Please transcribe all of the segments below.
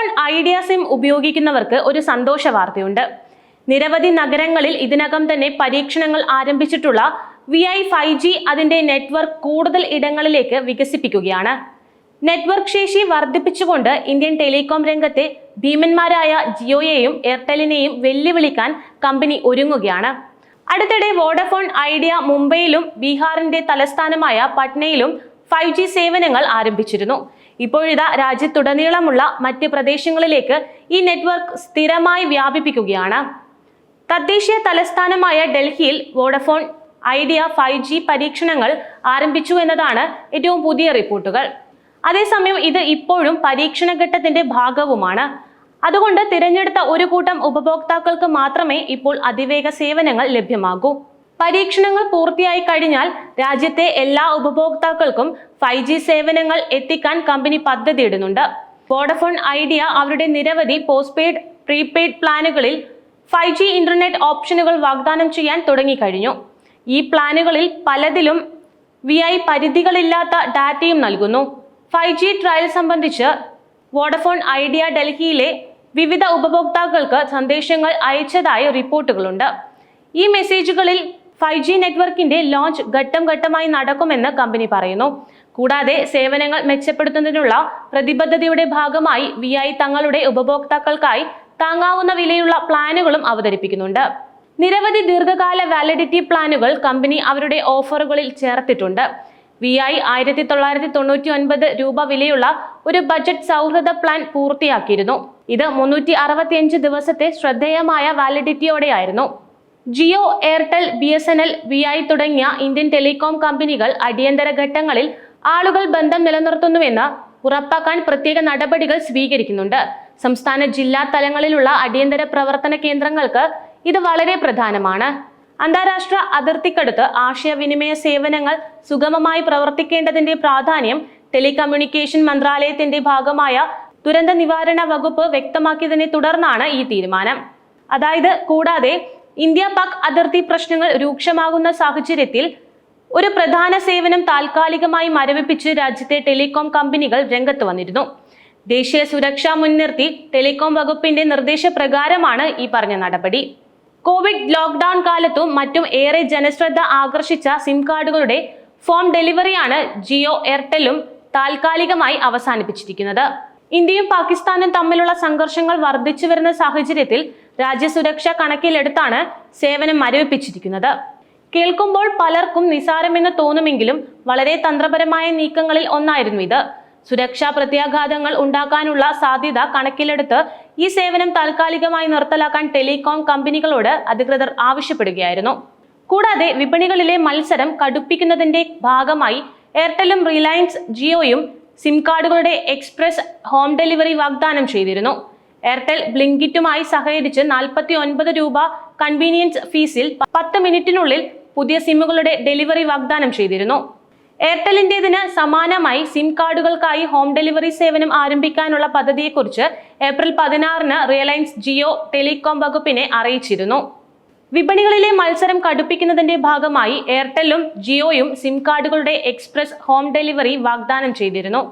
Vodafone idea SIM ഉപയോഗിക്കുന്നവർക്ക് ഒരു സന്തോഷ വാർത്തയുണ്ട്. നിരവധി നഗരങ്ങളിൽ ഇതിനകം തന്നെ പരീക്ഷണങ്ങൾ ആരംഭിച്ചിട്ടുള്ള വി ഐ ഫൈവ് ജി അതിന്റെ നെറ്റ്വർക്ക് കൂടുതൽ ഇടങ്ങളിലേക്ക് വികസിപ്പിക്കുകയാണ്. നെറ്റ്വർക്ക് ശേഷി വർദ്ധിപ്പിച്ചുകൊണ്ട് ഇന്ത്യൻ ടെലികോം രംഗത്തെ ഭീമന്മാരായ ജിയോയെയും എയർടെലിനെയും വെല്ലുവിളിക്കാൻ കമ്പനി ഒരുങ്ങുകയാണ്. അടുത്തിടെ വോഡഫോൺ ഐഡിയ മുംബൈയിലും ബീഹാറിന്റെ തലസ്ഥാനമായ പട്നയിലും ഫൈവ് സേവനങ്ങൾ ആരംഭിച്ചിരുന്നു. ഇപ്പോഴിതാ രാജ്യത്തുടനീളമുള്ള മറ്റ് പ്രദേശങ്ങളിലേക്ക് ഈ നെറ്റ്വർക്ക് സ്ഥിരമായി വ്യാപിപ്പിക്കുകയാണ്. തദ്ദേശീയ തലസ്ഥാനമായ ഡൽഹിയിൽ വോഡഫോൺ ഐഡിയ ഫൈവ് ജി പരീക്ഷണങ്ങൾ ആരംഭിച്ചു എന്നതാണ് ഏറ്റവും പുതിയ റിപ്പോർട്ടുകൾ. അതേസമയം ഇത് ഇപ്പോഴും പരീക്ഷണ ഘട്ടത്തിന്റെ ഭാഗവുമാണ്. അതുകൊണ്ട് തിരഞ്ഞെടുത്ത ഒരു കൂട്ടം ഉപഭോക്താക്കൾക്ക് മാത്രമേ ഇപ്പോൾ അതിവേഗ സേവനങ്ങൾ ലഭ്യമാകൂ. പരീക്ഷണങ്ങൾ പൂർത്തിയായി കഴിഞ്ഞാൽ രാജ്യത്തെ എല്ലാ ഉപഭോക്താക്കൾക്കും ഫൈവ് ജി സേവനങ്ങൾ എത്തിക്കാൻ കമ്പനി പദ്ധതിയിടുന്നുണ്ട്. വോഡഫോൺ ഐഡിയ അവരുടെ നിരവധി പോസ്റ്റ് പെയ്ഡ് പ്രീപെയ്ഡ് പ്ലാനുകളിൽ ഫൈവ് ജി ഇന്റർനെറ്റ് ഓപ്ഷനുകൾ വാഗ്ദാനം ചെയ്യാൻ തുടങ്ങിക്കഴിഞ്ഞു ഈ പ്ലാനുകളിൽ പലതിലും വി ഐ പരിധികളില്ലാത്ത ഡാറ്റയും നൽകുന്നു. ഫൈവ് ജി ട്രയൽ സംബന്ധിച്ച് വോഡഫോൺ ഐഡിയ ഡൽഹിയിലെ വിവിധ ഉപഭോക്താക്കൾക്ക് സന്ദേശങ്ങൾ അയച്ചതായി റിപ്പോർട്ടുകളുണ്ട്. ഈ മെസ്സേജുകളിൽ ഫൈവ് ജി നെറ്റ്വർക്കിന്റെ ലോഞ്ച് ഘട്ടം ഘട്ടമായി നടക്കുമെന്ന് കമ്പനി പറയുന്നു. കൂടാതെ സേവനങ്ങൾ മെച്ചപ്പെടുത്തുന്നതിനുള്ള പ്രതിബദ്ധതയുടെ ഭാഗമായി വി ഐ തങ്ങളുടെ ഉപഭോക്താക്കൾക്കായി താങ്ങാവുന്ന വിലയുള്ള പ്ലാനുകളും അവതരിപ്പിക്കുന്നുണ്ട്. നിരവധി ദീർഘകാല വാലിഡിറ്റി പ്ലാനുകൾ കമ്പനി അവരുടെ ഓഫറുകളിൽ ചേർത്തിട്ടുണ്ട്. വി ഐ ആയിരത്തി തൊള്ളായിരത്തി തൊണ്ണൂറ്റി ഒൻപത് രൂപ വിലയുള്ള ഒരു ബജറ്റ് സൗഹൃദ പ്ലാൻ പൂർത്തിയാക്കിയിരുന്നു. ഇത് മുന്നൂറ്റി അറുപത്തിയഞ്ച് ദിവസത്തെ ശ്രദ്ധേയമായ വാലിഡിറ്റിയോടെയായിരുന്നു. Jio Airtel B S N L V I തുടങ്ങിയ ഇന്ത്യൻ ടെലികോം കമ്പനികൾ അടിയന്തര ഘട്ടങ്ങളിൽ ആളുകൾ ബന്ധം നിലനിർത്തുന്നുവെന്ന് ഉറപ്പാക്കാൻ പ്രത്യേക നടപടികൾ സ്വീകരിക്കുന്നുണ്ട്. സംസ്ഥാന ജില്ലാ തലങ്ങളിലുള്ള അടിയന്തര പ്രവർത്തന കേന്ദ്രങ്ങൾക്ക് ഇത് വളരെ പ്രധാനമാണ്. അന്താരാഷ്ട്ര അതിർത്തിക്കടുത്ത് ആശയവിനിമയ സേവനങ്ങൾ സുഗമമായി പ്രവർത്തിക്കേണ്ടതിന്റെ പ്രാധാന്യം ടെലികമ്മ്യൂണിക്കേഷൻ മന്ത്രാലയത്തിന്റെ ഭാഗമായ ദുരന്ത നിവാരണ വകുപ്പ് വ്യക്തമാക്കിയതിനെ തുടർന്നാണ് ഈ തീരുമാനം. അതായത് കൂടാതെ ഇന്ത്യ പാക് അതിർത്തി പ്രശ്നങ്ങൾ രൂക്ഷമാകുന്ന സാഹചര്യത്തിൽ ഒരു പ്രധാന സേവനം താൽക്കാലികമായി മരവിപ്പിച്ച് രാജ്യത്തെ ടെലികോം കമ്പനികൾ രംഗത്ത് വന്നിരുന്നു. ദേശീയ സുരക്ഷ മുൻനിർത്തി ടെലികോം വകുപ്പിന്റെ നിർദ്ദേശപ്രകാരമാണ് ഈ പറഞ്ഞ നടപടി. കോവിഡ് ലോക്ക്ഡൌൺ കാലത്തും മറ്റും ഏറെ ജനശ്രദ്ധ ആകർഷിച്ച സിം കാർഡുകളുടെ ഫോം ഡെലിവറിയാണ് ജിയോ എയർടെലും താൽക്കാലികമായി അവസാനിപ്പിച്ചിരിക്കുന്നത്. ഇന്ത്യയും പാകിസ്ഥാനും തമ്മിലുള്ള സംഘർഷങ്ങൾ വർദ്ധിച്ചു വരുന്ന സാഹചര്യത്തിൽ രാജ്യസുരക്ഷ കണക്കിലെടുത്താണ് സേവനം മരവിപ്പിച്ചിരിക്കുന്നത്. കേൾക്കുമ്പോൾ പലർക്കും നിസാരമെന്ന് തോന്നുമെങ്കിലും വളരെ തന്ത്രപരമായ നീക്കങ്ങളിൽ ഒന്നായിരുന്നു ഇത്. സുരക്ഷാ പ്രത്യാഘാതങ്ങൾ ഉണ്ടാക്കാനുള്ള സാധ്യത കണക്കിലെടുത്ത് ഈ സേവനം താൽക്കാലികമായി നിർത്തലാക്കാൻ ടെലികോം കമ്പനികളോട് അധികൃതർ ആവശ്യപ്പെടുകയായിരുന്നു. കൂടാതെ വിപണികളിലെ മത്സരം കടുപ്പിക്കുന്നതിന്റെ ഭാഗമായി എയർടെലും റിലയൻസ് ജിയോയും സിം കാർഡുകളുടെ എക്സ്പ്രസ് ഹോം ഡെലിവറി വാഗ്ദാനം ചെയ്തിരുന്നു. എയർടെൽ ബ്ലിങ്കിറ്റുമായി സഹകരിച്ച് നാൽപ്പത്തി ഒൻപത് രൂപ കൺവീനിയൻസ് ഫീസിൽ പത്ത് മിനിറ്റിനുള്ളിൽ പുതിയ സിമ്മുകളുടെ ഡെലിവറി വാഗ്ദാനം ചെയ്തിരുന്നു. എയർടെലിന്റെതിന് സമാനമായി സിം കാർഡുകൾക്കായി ഹോം ഡെലിവറി സേവനം ആരംഭിക്കാനുള്ള പദ്ധതിയെക്കുറിച്ച് ഏപ്രിൽ പതിനാറിന് റിയലയൻസ് ജിയോ ടെലികോം വകുപ്പിനെ അറിയിച്ചിരുന്നു. വിപണികളിലെ മത്സരം കടുപ്പിക്കുന്നതിന്റെ ഭാഗമായി എയർടെല്ലും ജിയോയും സിം കാർഡുകളുടെ എക്സ്പ്രസ് ഹോം ഡെലിവറി വാഗ്ദാനം ചെയ്തിരുന്നു.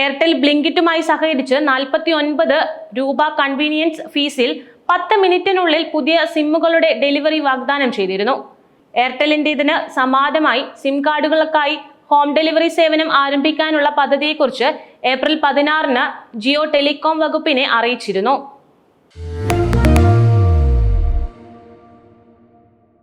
എയർടെൽ ബ്ലിങ്കിറ്റുമായി സഹകരിച്ച് നാൽപ്പത്തി ഒൻപത് രൂപ കൺവീനിയൻസ് ഫീസിൽ പത്ത് മിനിറ്റിനുള്ളിൽ പുതിയ സിമ്മുകളുടെ ഡെലിവറി വാഗ്ദാനം ചെയ്തിരുന്നു. എയർടെലിന്റേതിന് സമാനമായി സിം കാർഡുകൾക്കായി ഹോം ഡെലിവറി സേവനം ആരംഭിക്കാനുള്ള പദ്ധതിയെക്കുറിച്ച് ഏപ്രിൽ പതിനാറിന് ജിയോ ടെലികോം വകുപ്പിനെ അറിയിച്ചിരുന്നു.